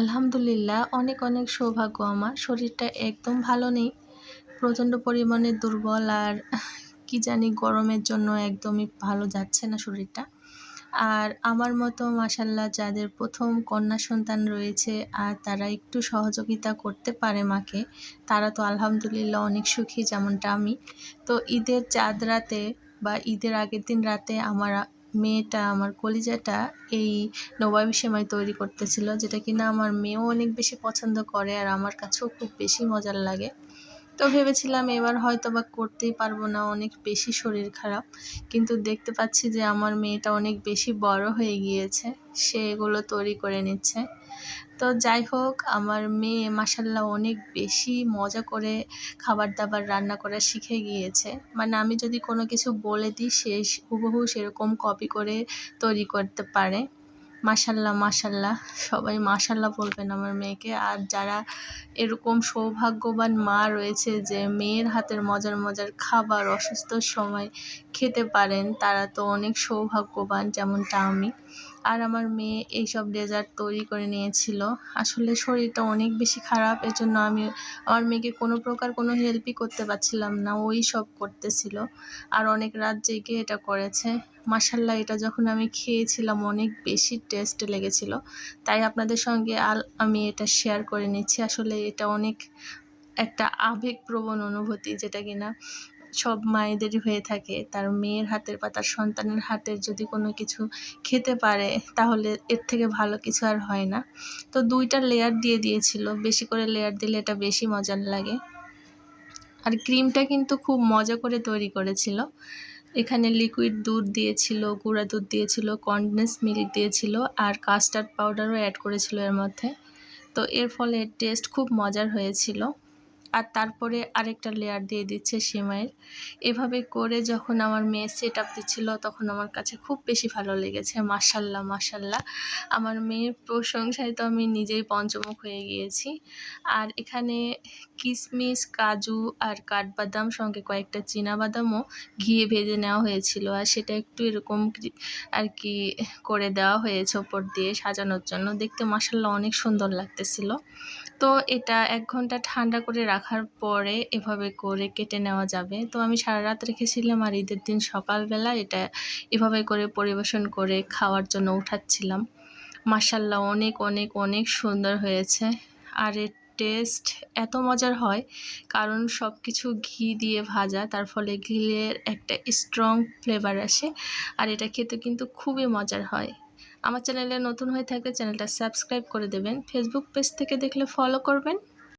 আলহামদুলিল্লাহ, অনেক অনেক সৌভাগ্য আমার। শরীরটা একদম ভালো নেই। প্রচণ্ড পরিমাণে দুর্বল আর কি জানি গরমের জন্য একদমই ভালো যাচ্ছে না শরীরটা। আর আমার মতো মাসাল্লাহ যাদের প্রথম কন্যা সন্তান রয়েছে আর তারা একটু সহযোগিতা করতে পারে মাকে, তারা তো আলহামদুলিল্লাহ অনেক সুখী যেমনটা আমি। তো ঈদের চাঁদ রাতে বা ঈদের আগের দিন রাতে আমার মেয়েটা, আমার কলিজাটা এই নবাবী সেমাই তৈরি করতেছিল, যেটা কিনা আমার মেয়েও অনেক বেশি পছন্দ করে আর আমার কাছেও খুব বেশি মজার লাগে। তো ভেবেছিলাম এবার হয়তো বা করতেই পারব না, অনেক বেশি শরীর খারাপ। কিন্তু দেখতে পাচ্ছি যে আমার মেয়েটা অনেক বেশি বড় হয়ে গিয়েছে, সে এগুলো তৈরি করে নিচ্ছে। তো যাই হোক, আমার মেয়ে মাসাল্লাহ অনেক বেশি মজা করে খাবার দাবার রান্না করা শিখে গিয়েছে। মানে আমি যদি কোনো কিছু বলে দিই, সে হুবহু সেরকম কপি করে তৈরি করতে পারে। মাসাল্লাহ মাসাল্লাহ সবাই মাসাল্লাহ বলবেন আমার মেয়েকে। আর যারা এরকম সৌভাগ্যবান মা রয়েছে যে মেয়ের হাতের মজার মজার খাবার অসুস্থর সময় খেতে পারেন, তারা তো অনেক সৌভাগ্যবান, যেমনটা আমি। আর আমার মেয়ে এইসব ডেজার্ট তৈরি করে নিয়েছিল। আসলে শরীরটা অনেক বেশি খারাপ, এজন্য আমি, আমার মেয়েকে কোনো প্রকার কোনো হেল্পই করতে পারছিলাম না, ওই সব করতেছিল। আর অনেক রাত জেগে এটা করেছে। মাসাল্লাহ এটা যখন আমি খেয়েছিলাম অনেক বেশি টেস্ট লেগেছিল। তাই আপনাদের সঙ্গে আল, আমি এটা শেয়ার করে নিচ্ছি। আসলে এটা অনেক একটা আবেগপ্রবণ অনুভূতি, যেটা কিনা সব মায়েদেরই হয়ে থাকে। তার মেয়ের হাতের বা তার সন্তানের হাতের যদি কোনো কিছু খেতে পারে, তাহলে এর থেকে ভালো কিছু আর হয় না। তো দুইটা লেয়ার দিয়ে দিয়েছিল। বেশি করে লেয়ার দিলে এটা বেশি মজার লাগে। আর ক্রিমটা কিন্তু খুব মজা করে তৈরি করেছিল। এখানে লিকুইড দুধ দিয়েছিল, গুঁড়া দুধ দিয়েছিল কন্ডেন্স মিল্ক দিয়েছিল আর কাস্টার্ড পাউডারও অ্যাড করেছিল এর মধ্যে। তো এর ফলে টেস্ট খুব মজার হয়েছিল। আর তারপরে আরেকটা লেয়ার দিয়ে দিচ্ছে সিমাইয়ের এভাবে করে যখন আমার মেয়ে সেট আপ দিচ্ছিল, তখন আমার কাছে খুব বেশি ভালো লেগেছে। মাসাল্লাহ মাসাল্লাহ আমার মেয়ের প্রশংসায় তো আমি নিজেই পঞ্চমুখ হয়ে গিয়েছি। আর এখানে কিশমিশ কাজু আর কাঠবাদাম সঙ্গে কয়েকটা বাদামও ঘিয়ে ভেজে নেওয়া হয়েছিল। আর সেটা একটু এরকম আর কি করে দেওয়া হয়েছে ওপর দিয়ে সাজানোর জন্য। দেখতে মাসাল্লাহ অনেক সুন্দর লাগতেছিল। তো এটা এক ঘণ্টা ঠান্ডা করে রাখার পরে এভাবে করে কেটে নেওয়া যাবে। তো আমি সারা রাত রেখেছিলাম আর ঈদের দিন সকালবেলা এটা এভাবে করে পরিবেশন করে খাওয়ার জন্য উঠাচ্ছিলাম। মাসাল্লাহ অনেক অনেক অনেক সুন্দর হয়েছে। আর এর টেস্ট এত মজার হয়, কারণ সব কিছু ঘি দিয়ে ভাজা, তার ফলে ঘিলের একটা স্ট্রং ফ্লেভার আসে আর এটা খেতে কিন্তু খুবই মজার হয়। আমার চ্যানেলে নতুন হয়ে থাকলে চ্যানেলটা সাবস্ক্রাইব করে দেবেন। ফেসবুক পেজ থেকে দেখলে ফলো করবেন।